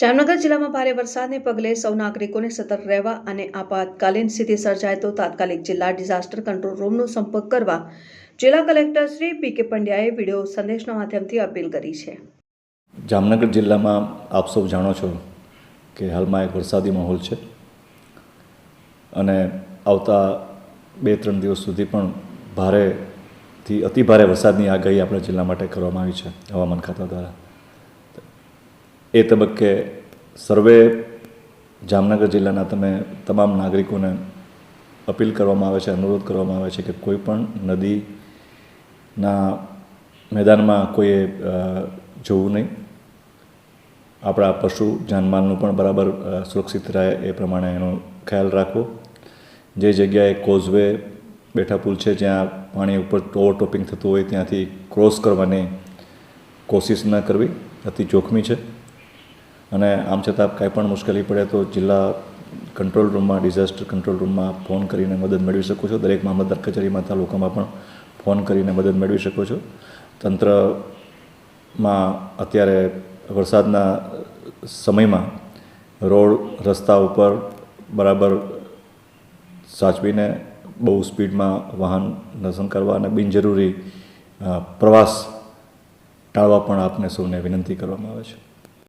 જામનગર જિલ્લામાં ભારે વરસાદને પગલે સૌ નાગરિકોને સતર્ક રહેવા અને આપાતકાલીન સ્થિતિ સર્જાય તો તાત્કાલિક જિલ્લા ડિઝાસ્ટર કંટ્રોલ રૂમનો સંપર્ક કરવા જિલ્લા કલેક્ટર શ્રી પી કે પંડ્યાએ વીડિયો સંદેશના માધ્યમથી અપીલ કરી છે. જામનગર જિલ્લામાં આપ સૌ જાણો છો કે હાલમાં એક વરસાદી માહોલ છે અને આવતા બે ત્રણ દિવસ સુધી પણ ભારેથી અતિ ભારે વરસાદની આગાહી આપણા જિલ્લા માટે કરવામાં આવી છે હવામાન ખાતા દ્વારા. એ તબક્કે સર્વે જામનગર જિલ્લાના તમે તમામ નાગરિકોને અપીલ કરવામાં આવે છે, અનુરોધ કરવામાં આવે છે કે કોઈ પણ નદીના મેદાનમાં કોઈએ જોવું નહીં. આપણા પશુ જાનમાલનું પણ બરાબર સુરક્ષિત રહે એ પ્રમાણે એનો ખ્યાલ રાખવો. જે જગ્યાએ કોઝવે બેઠા પુલ છે, જ્યાં પાણી ઉપર ઓવરટોપિંગ થતું હોય ત્યાંથી ક્રોસ કરવાની કોશિશ ન કરવી. અતિ જોખમી છે. અને આમ છતાં કાંઈ પણ મુશ્કેલી પડે તો જિલ્લા કંટ્રોલ રૂમમાં, ડિઝાસ્ટર કંટ્રોલ રૂમમાં ફોન કરીને મદદ મેળવી શકો છો. દરેક મામલતદાર કચેરીમાં તાલુકામાં પણ ફોન કરીને મદદ મેળવી શકો છો. તંત્રમાં અત્યારે વરસાદના સમયમાં રોડ, રસ્તા ઉપર બરાબર સાચવીને બહુ સ્પીડમાં વાહન ન કરવા અને બિનજરૂરી પ્રવાસ ટાળવા પણ આપને સૌને વિનંતી કરવામાં આવે છે.